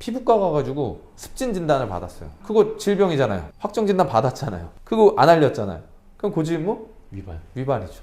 피부과 가가지고 습진 진단을 받았어요. 그거 질병이잖아요. 확정 진단 받았잖아요. 그거 안 알렸잖아요. 그럼 고지 의무 위반. 위반이죠.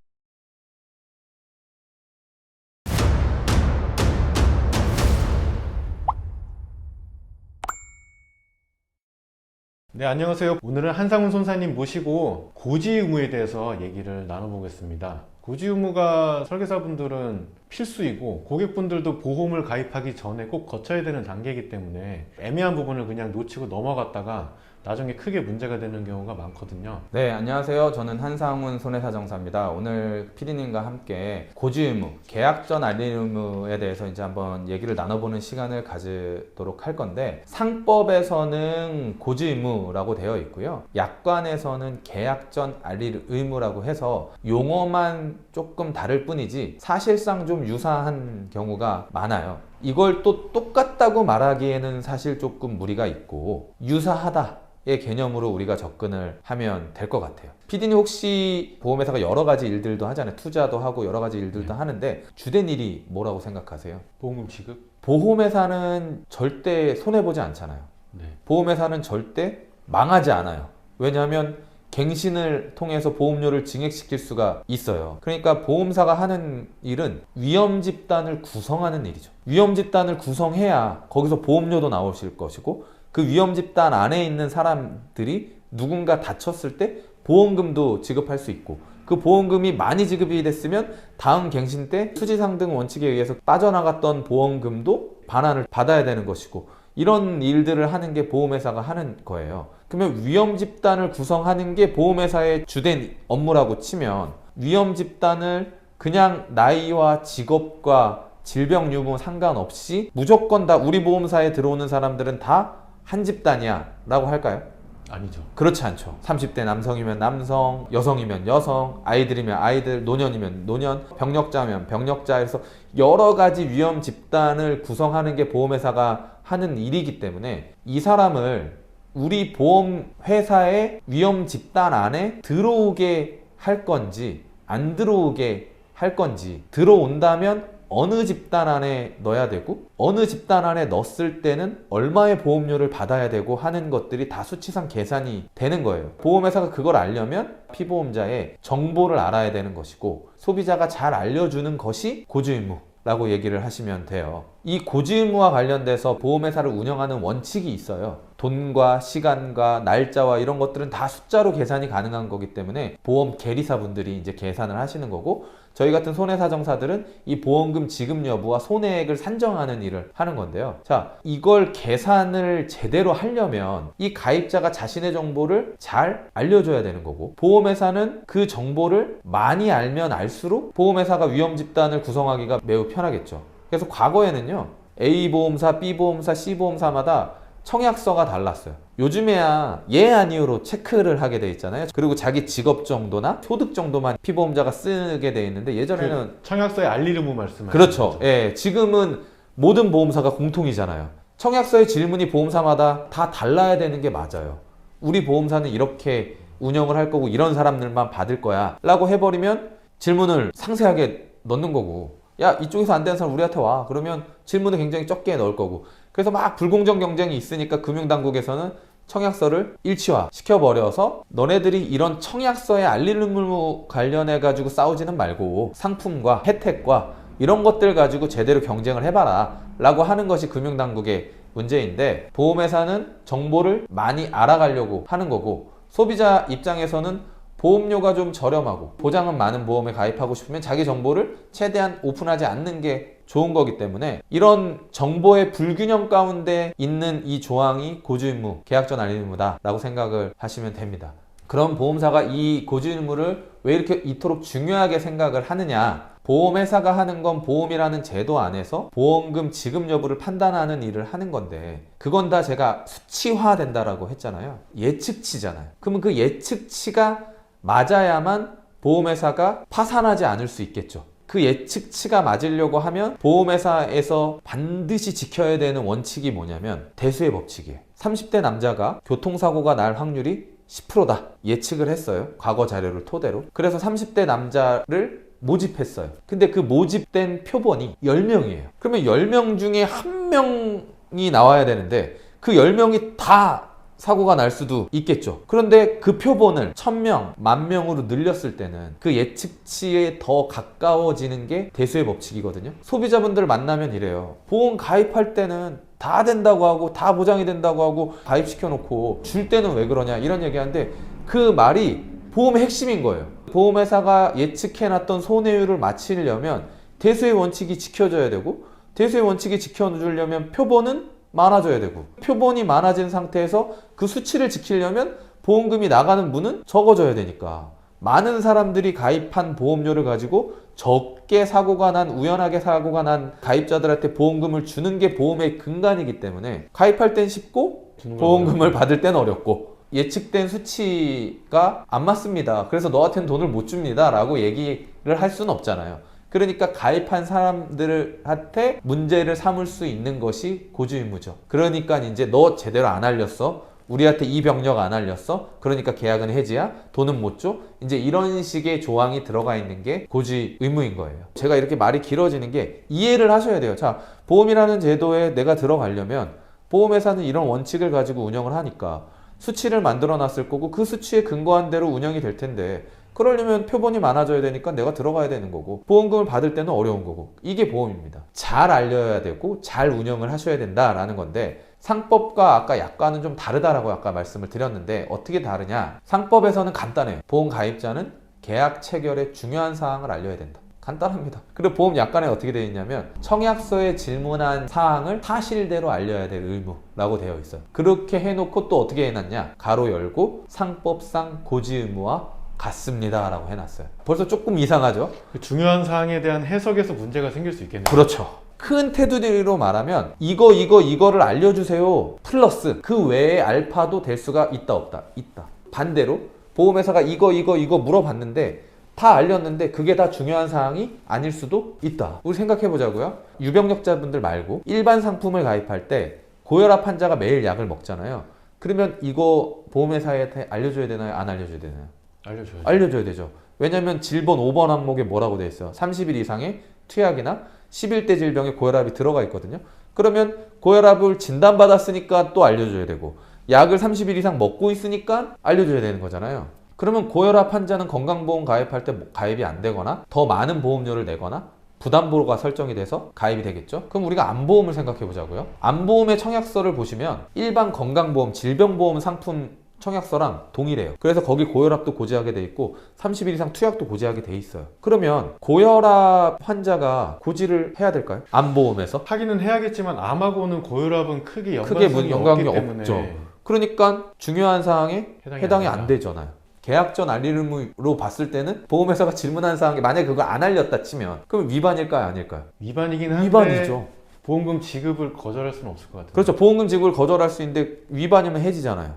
네, 안녕하세요. 오늘은 한상훈 손사님 모시고 고지 의무에 대해서 얘기를 나눠보겠습니다. 고지 의무가 설계사분들은 필수이고 고객분들도 보험을 가입하기 전에 꼭 거쳐야 되는 단계이기 때문에 애매한 부분을 그냥 놓치고 넘어갔다가 나중에 크게 문제가 되는 경우가 많거든요. 네, 안녕하세요. 저는 한상훈 손해사정사입니다. 오늘 PD님과 함께 고지 의무, 계약 전 알림 의무에 대해서 이제 한번 얘기를 나눠보는 시간을 가지도록 할 건데 상법에서는 고지 의무라고 되어 있고요. 약관에서는 계약 전 알릴 의무라고 해서 용어만 조금 다를 뿐이지 사실상 좀 유사한 경우가 많아요. 이걸 또 똑같다고 말하기에는 사실 조금 무리가 있고 유사하다. 의 개념으로 우리가 접근을 하면 될 것 같아요. PD님 혹시 보험회사가 여러 가지 일들도 하잖아요. 투자도 하고 여러 가지 일들도 하는데 주된 일이 뭐라고 생각하세요? 보험금 지급? 보험회사는 절대 손해보지 않잖아요. 네. 보험회사는 절대 망하지 않아요. 왜냐하면 갱신을 통해서 보험료를 증액시킬 수가 있어요. 그러니까 보험사가 하는 일은 위험 집단을 구성하는 일이죠. 위험 집단을 구성해야 거기서 보험료도 나오실 것이고 그 위험 집단 안에 있는 사람들이 누군가 다쳤을 때 보험금도 지급할 수 있고 그 보험금이 많이 지급이 됐으면 다음 갱신 때 수지상등 원칙에 의해서 빠져나갔던 보험금도 반환을 받아야 되는 것이고 이런 일들을 하는 게 보험회사가 하는 거예요. 그러면 위험 집단을 구성하는 게 보험회사의 주된 업무라고 치면 위험 집단을 그냥 나이와 직업과 질병 유무 상관없이 무조건 다 우리 보험사에 들어오는 사람들은 다 한 집단이야 라고 할까요? 아니죠. 그렇지 않죠. 30대 남성이면 남성, 여성이면 여성, 아이들이면 아이들, 노년이면 노년, 병력자면 병력자에서 여러 가지 위험 집단을 구성하는 게 보험회사가 하는 일이기 때문에 이 사람을 우리 보험회사의 위험 집단 안에 들어오게 할 건지 안 들어오게 할 건지 들어온다면 어느 집단 안에 넣어야 되고 어느 집단 안에 넣었을 때는 얼마의 보험료를 받아야 되고 하는 것들이 다 수치상 계산이 되는 거예요. 보험회사가 그걸 알려면 피보험자의 정보를 알아야 되는 것이고 소비자가 잘 알려주는 것이 고주의무. 라고 얘기를 하시면 돼요. 이 고지의무와 관련돼서 보험회사를 운영하는 원칙이 있어요. 돈과 시간과 날짜와 이런 것들은 다 숫자로 계산이 가능한 거기 때문에 보험 계리사분들이 이제 계산을 하시는 거고 저희 같은 손해사정사들은 이 보험금 지급 여부와 손해액을 산정하는 일을 하는 건데요. 자, 이걸 계산을 제대로 하려면 이 가입자가 자신의 정보를 잘 알려줘야 되는 거고 보험회사는 그 정보를 많이 알면 알수록 보험회사가 위험 집단을 구성하기가 매우 편하겠죠. 그래서 과거에는요. A 보험사, B 보험사, C 보험사마다 청약서가 달랐어요. 요즘에야 예 아니오로 체크를 하게 돼 있잖아요. 그리고 자기 직업 정도나 소득 정도만 피보험자가 쓰게 돼 있는데 예전에는 그 청약서에 알릴 의무 말씀하시는 그렇죠. 거죠? 예, 지금은 모든 보험사가 공통이잖아요. 청약서의 질문이 보험사마다 다 달라야 되는 게 맞아요. 우리 보험사는 이렇게 운영을 할 거고 이런 사람들만 받을 거야. 라고 해버리면 질문을 상세하게 넣는 거고. 야, 이쪽에서 안 되는 사람 우리한테 와. 그러면 질문을 굉장히 적게 넣을 거고. 그래서 막 불공정 경쟁이 있으니까 금융당국에서는 청약서를 일치화 시켜버려서 너네들이 이런 청약서에 알릴 의무 관련해 가지고 싸우지는 말고 상품과 혜택과 이런 것들 가지고 제대로 경쟁을 해봐라 라고 하는 것이 금융당국의 문제인데 보험회사는 정보를 많이 알아가려고 하는 거고 소비자 입장에서는 보험료가 좀 저렴하고 보장은 많은 보험에 가입하고 싶으면 자기 정보를 최대한 오픈하지 않는 게 좋은 거기 때문에 이런 정보의 불균형 가운데 있는 이 조항이 고주의무, 계약 전 알림 의무다라고 생각을 하시면 됩니다. 그럼 보험사가 이 고주의무를 왜 이렇게 이토록 중요하게 생각을 하느냐? 보험회사가 하는 건 보험이라는 제도 안에서 보험금 지급 여부를 판단하는 일을 하는 건데 그건 다 제가 수치화된다라고 했잖아요. 예측치잖아요. 그러면 그 예측치가 맞아야만 보험회사가 파산하지 않을 수 있겠죠. 그 예측치가 맞으려고 하면 보험회사에서 반드시 지켜야 되는 원칙이 뭐냐면 대수의 법칙이에요. 30대 남자가 교통사고가 날 확률이 10%다. 예측을 했어요. 과거 자료를 토대로. 그래서 30대 남자를 모집했어요. 근데 그 모집된 표본이 10명이에요. 그러면 10명 중에 한 10명이 나와야 되는데 그 10명이 다 사고가 날 수도 있겠죠. 그런데 그 표본을 1000명, 만 명으로 늘렸을 때는 그 예측치에 더 가까워지는 게 대수의 법칙이거든요. 소비자분들 만나면 이래요. 보험 가입할 때는 다 된다고 하고 다 보장이 된다고 하고 가입시켜 놓고 줄 때는 왜 그러냐 이런 얘기하는데 그 말이 보험의 핵심인 거예요. 보험회사가 예측해 놨던 손해율을 맞추려면 대수의 원칙이 지켜져야 되고 대수의 원칙이 지켜주려면 표본은 많아져야 되고 표본이 많아진 상태에서 그 수치를 지키려면 보험금이 나가는 문은 적어져야 되니까 많은 사람들이 가입한 보험료를 가지고 적게 사고가 난 우연하게 사고가 난 가입자들한테 보험금을 주는 게 보험의 근간이기 때문에 가입할 땐 쉽고 보험금을 받을 땐 어렵고 예측된 수치가 안 맞습니다. 그래서 너한테는 돈을 못 줍니다. 라고 얘기를 할 수는 없잖아요. 그러니까 가입한 사람들한테 문제를 삼을 수 있는 것이 고주의무죠. 그러니까 이제 너 제대로 안 알렸어. 우리한테 이 병력 안 알렸어. 그러니까 계약은 해지야. 돈은 못 줘. 이제 이런 식의 조항이 들어가 있는 게 고지 의무인 거예요. 제가 이렇게 말이 길어지는 게 이해를 하셔야 돼요. 자, 보험이라는 제도에 내가 들어가려면 보험회사는 이런 원칙을 가지고 운영을 하니까 수치를 만들어 놨을 거고 그 수치에 근거한 대로 운영이 될 텐데 그러려면 표본이 많아져야 되니까 내가 들어가야 되는 거고 보험금을 받을 때는 어려운 거고 이게 보험입니다. 잘 알려야 되고 잘 운영을 하셔야 된다라는 건데 상법과 아까 약관은 좀 다르다라고 아까 말씀을 드렸는데 어떻게 다르냐? 상법에서는 간단해요. 보험 가입자는 계약 체결의 중요한 사항을 알려야 된다. 간단합니다. 그리고 보험 약관에 어떻게 되어 있냐면 청약서에 질문한 사항을 사실대로 알려야 될 의무라고 되어 있어요. 그렇게 해놓고 또 어떻게 해놨냐? 가로 열고 상법상 고지 의무와 같습니다라고 해놨어요. 벌써 조금 이상하죠? 그 중요한 사항에 대한 해석에서 문제가 생길 수 있겠네요. 그렇죠. 큰 테두리로 말하면 이거 이거 이거를 알려주세요. 플러스 그 외에 알파도 될 수가 있다 없다 있다. 반대로 보험회사가 이거 이거 이거 물어봤는데 다 알렸는데 그게 다 중요한 사항이 아닐 수도 있다. 우리 생각해 보자고요. 유병력자분들 말고 일반 상품을 가입할 때 고혈압 환자가 매일 약을 먹잖아요. 그러면 이거 보험회사에 알려줘야 되나요? 안 알려줘야 되나요? 알려줘야죠. 알려줘야 되죠. 왜냐면 질본 5번 항목에 뭐라고 돼 있어요? 30일 이상의 투약이나 11대 질병에 고혈압이 들어가 있거든요. 그러면 고혈압을 진단받았으니까 또 알려줘야 되고 약을 30일 이상 먹고 있으니까 알려줘야 되는 거잖아요. 그러면 고혈압 환자는 건강보험 가입할 때 가입이 안 되거나 더 많은 보험료를 내거나 부담보가 설정이 돼서 가입이 되겠죠? 그럼 우리가 안보험을 생각해 보자고요. 안보험의 청약서를 보시면 일반 건강보험, 질병보험 상품 청약서랑 동일해요. 그래서 거기 고혈압도 고지하게 돼 있고 30일 이상 투약도 고지하게 돼 있어요. 그러면 고혈압 환자가 고지를 해야 될까요? 안보험에서? 하기는 해야겠지만 암하고는 고혈압은 크게 크게 연관성이 연관이 없기 때문에 없죠. 그러니까 중요한 사항에 해당이, 해당이 안. 되잖아요. 계약 전 알릴 의무로 봤을 때는 보험회사가 질문한 사항이 만약에 그거 안 알렸다 치면 그럼 위반일까요 아닐까요? 위반이긴 한데 위반이죠. 보험금 지급을 거절할 수는 없을 것 같아요. 그렇죠. 보험금 지급을 거절할 수 있는데 위반이면 해지잖아요.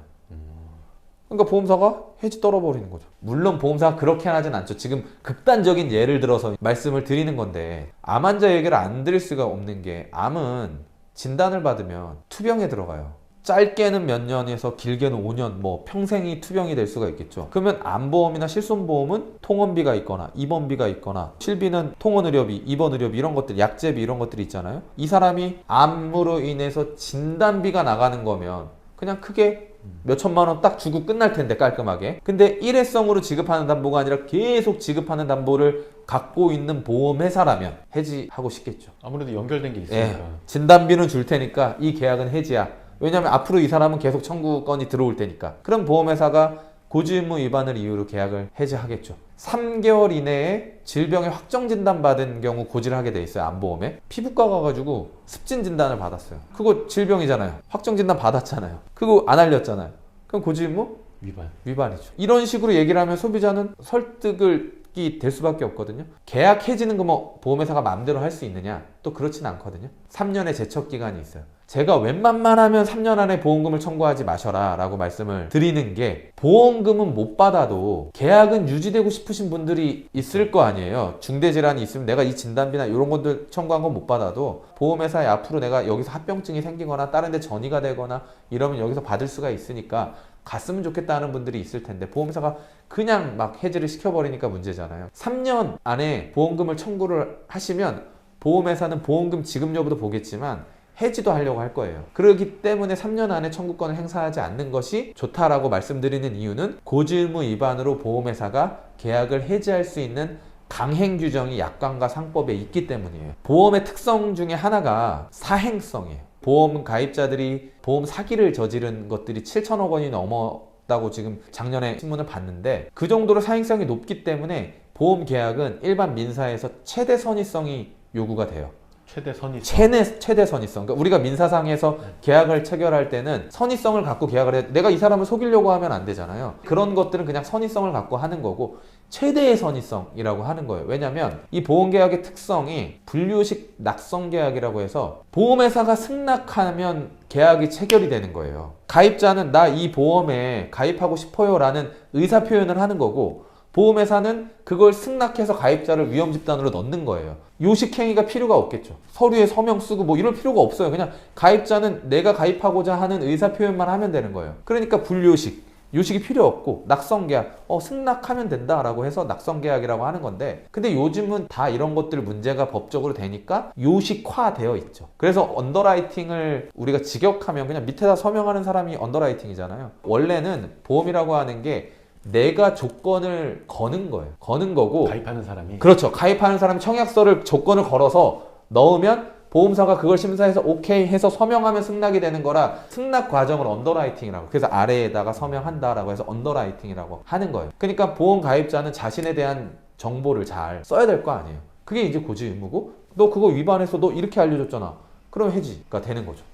그러니까 보험사가 해지 떨어버리는 거죠. 물론 보험사가 그렇게 하진 않죠. 지금 극단적인 예를 들어서 말씀을 드리는 건데 암 환자 얘기를 안 드릴 수가 없는 게 암은 진단을 받으면 투병에 들어가요. 짧게는 몇 년에서 길게는 5년, 뭐 평생이 투병이 될 수가 있겠죠. 그러면 암보험이나 실손보험은 통원비가 있거나 입원비가 있거나 실비는 통원의료비, 입원의료비 이런 것들, 약제비 이런 것들이 있잖아요. 이 사람이 암으로 인해서 진단비가 나가는 거면 그냥 크게 몇 천만 원 딱 주고 끝날 텐데 깔끔하게. 근데 일회성으로 지급하는 담보가 아니라 계속 지급하는 담보를 갖고 있는 보험회사라면 해지하고 싶겠죠. 아무래도 연결된 게 예. 있으니까. 진단비는 줄 테니까 이 계약은 해지야. 왜냐하면 앞으로 이 사람은 계속 청구 건이 들어올 테니까. 그럼 보험회사가 고지의무 위반을 이유로 계약을 해지하겠죠. 3개월 이내에 질병에 확정 진단 받은 경우 고지를 하게 돼 있어요. 안보험에. 피부과 가가지고 습진 진단을 받았어요. 그거 질병이잖아요. 확정 진단 받았잖아요. 그거 안 알렸잖아요. 그럼 고지의무 위반. 위반이죠. 이런 식으로 얘기를 하면 소비자는 설득을 이 될 수밖에 없거든요. 계약 해지는 거 뭐 보험회사가 마음대로 할 수 있느냐? 또 그렇진 않거든요. 3년의 제척 기간이 있어요. 제가 웬만만 하면 3년 안에 보험금을 청구하지 마셔라 라고 말씀을 드리는 게 보험금은 못 받아도 계약은 유지되고 싶으신 분들이 있을 거 아니에요. 중대질환이 있으면 내가 이 진단비나 이런 것들 청구한 건 못 받아도 보험회사에 앞으로 내가 여기서 합병증이 생기거나 다른 데 전이가 되거나 이러면 여기서 받을 수가 있으니까 갔으면 좋겠다는 분들이 있을 텐데 보험회사가 그냥 막 해지를 시켜버리니까 문제잖아요. 3년 안에 보험금을 청구를 하시면 보험회사는 보험금 지급 여부도 보겠지만 해지도 하려고 할 거예요. 그렇기 때문에 3년 안에 청구권을 행사하지 않는 것이 좋다라고 말씀드리는 이유는 고질무 위반으로 보험회사가 계약을 해지할 수 있는 강행 규정이 약관과 상법에 있기 때문이에요. 보험의 특성 중에 하나가 사행성이에요. 보험 가입자들이 보험 사기를 저지른 것들이 7천억 원이 넘었다고 지금 작년에 신문을 봤는데 그 정도로 사행성이 높기 때문에 보험 계약은 일반 민사에서 최대 선의성이 요구가 돼요. 최대 선의. 최대, 최대 선의성. 그러니까 우리가 민사상에서 계약을 체결할 때는 선의성을 갖고 계약을 해. 내가 이 사람을 속이려고 하면 안 되잖아요. 그런 것들은 그냥 선의성을 갖고 하는 거고 최대의 선의성이라고 하는 거예요. 왜냐하면 이 보험계약의 특성이 분류식 낙성 계약이라고 해서 보험회사가 승낙하면 계약이 체결이 되는 거예요. 가입자는 나 이 보험에 가입하고 싶어요라는 의사 표현을 하는 거고 보험회사는 그걸 승낙해서 가입자를 위험 집단으로 넣는 거예요. 요식행위가 필요가 없겠죠. 서류에 서명 쓰고 뭐 이럴 필요가 없어요. 그냥 가입자는 내가 가입하고자 하는 의사 표현만 하면 되는 거예요. 그러니까 불요식. 요식이 필요 없고 낙성계약 어 승낙하면 된다라고 해서 낙성계약이라고 하는 건데 근데 요즘은 다 이런 것들 문제가 법적으로 되니까 요식화 되어 있죠 그래서 언더라이팅을 우리가 직역하면 그냥 밑에다 서명하는 사람이 언더라이팅이잖아요 원래는 보험이라고 하는 게 내가 조건을 거는 거예요 거는 거고 가입하는 사람이 그렇죠. 가입하는 사람이 청약서를 조건을 걸어서 넣으면 보험사가 그걸 심사해서 오케이 해서 서명하면 승낙이 되는 거라 승낙 과정을 언더라이팅이라고 그래서 아래에다가 서명한다라고 해서 언더라이팅이라고 하는 거예요. 그러니까 보험 가입자는 자신에 대한 정보를 잘 써야 될 거 아니에요. 그게 이제 고지 의무고 너 그거 위반해서 너 이렇게 알려줬잖아. 그럼 해지가 되는 거죠.